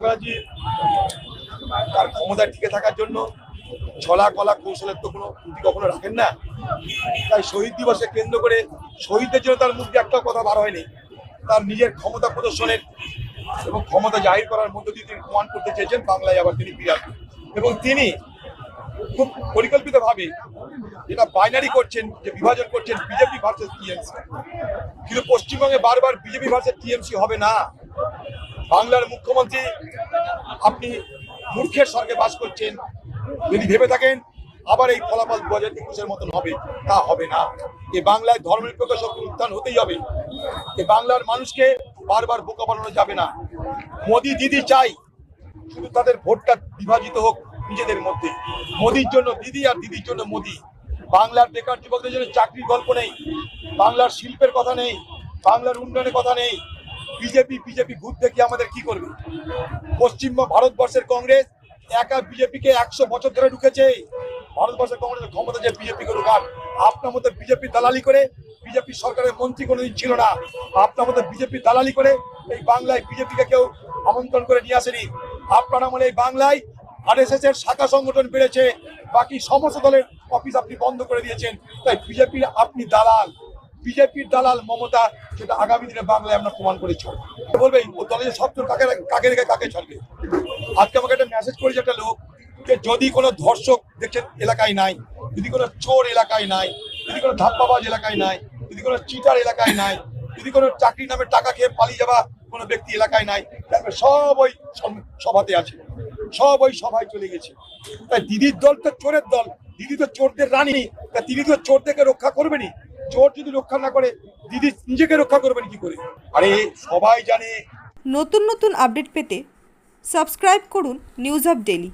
ব্যানার্জি তার ক্ষমতায় টিকে থাকার জন্য ছলা কলা কৌশলের তো কোনো ত্রুটি কখনো রাখেন না। তাই শহীদ দিবসে কেন্দ্র করে শহীদদের জন্য তার মুখে একটা কথা বার হয়নি। তার নিজের ক্ষমতা প্রদর্শনের এবং ক্ষমতা জাহির করার মধ্য দিয়ে তিনি প্রমাণ করতে চেয়েছেন, বাংলায় আবার তিনি আসবেন এবং তিনি খুব পরিকল্পিতভাবে যেটা বাইনারি করছেন, যে বিভাজন করছেন বিজেপি ভার্সেস টিএমসি। কিন্তু পশ্চিমবঙ্গে বারবার বিজেপি ভার্সেস টিএমসি হবে না। বাংলার মুখ্যমন্ত্রী, আপনি মূর্খের স্বর্গে বাস করছেন। যদি ভেবে থাকেন, আবার এই ফলাফল দু হাজার একুশের মতন হবে, তা হবে না। এ বাংলায় ধর্মনিরপেক্ষ শক্তি উত্থান হতেই হবে। এ বাংলার মানুষকে বারবার বোকা বানানো যাবে না। মোদি দিদি চাই, শুধু তাদের ভোটটা বিভাজিত হোক নিজেদের মধ্যে। মোদির জন্য দিদি আর দিদির জন্য মোদি। বাংলার বেকার যুবকদের জন্য চাকরির গল্প নেই। বাংলার শিল্পের কথা নেই। বাংলার উন্নয়নের কথা নেই। বিজেপি বিজেপি ভূত দেখি আমাদের কি করবে? পশ্চিমবঙ্গ, ভারতবর্ষের কংগ্রেস একা বিজেপিকে একশো বছর ধরে ঢুকেছে। ভারতবর্ষের কংগ্রেসের ক্ষমতা যে বিজেপিকে ঢুকার, আপনার মধ্যে বিজেপি দালালি করে বিজেপি সরকারের মন্ত্রী কোনোদিন ছিল না। আপনার মধ্যে বিজেপি দালালি করে এই বাংলায় বিজেপিকে কেউ আমন্ত্রণ করে নিয়ে আসেনি। আপনার আমলে এই বাংলায় আরএসএস এর শাখা সংগঠন বেড়েছে। বাকি সমস্ত দলের অফিস আপনি বন্ধ করে দিয়েছেন। তাই বিজেপির আপনি দালাল। বিজেপির দালাল মমতা, সেটা আগামী দিনে বাংলায় আমরা প্রমাণ করে করেছি বলবে? ও দলে সব কাকে কাকে রেখে কাকে ছাড়বে? আজকে আমাকে একটা মেসেজ করেছে একটা লোক যে যদি কোনো ধর্ষক দেখছেন এলাকায় নাই, যদি কোনো চোর এলাকায় নাই, যদি কোনো ধাপ্পাবাজ এলাকায় নাই, যদি কোনো চিটার এলাকায় নাই, যদি কোনো চাকরি নামে টাকা খেয়ে পালিয়ে যাওয়া কোনো ব্যক্তি এলাকায় নাই দেখবে সব ওই সভাতে আছে। সব ওই সভায় চলে গেছে। তাই দিদির দল তো চোরের দল। দিদি তো চোরদের রানী। তা দিদি তো চোরদেরকে রক্ষা করবেনি চোর যদি রক্ষা না করে, দিদি নিজেকে রক্ষা করবেন কি করে? আরে, সবাই জানে। নতুন নতুন আপডেট পেতে সাবস্ক্রাইব করুন নিউজ আপ ডেলি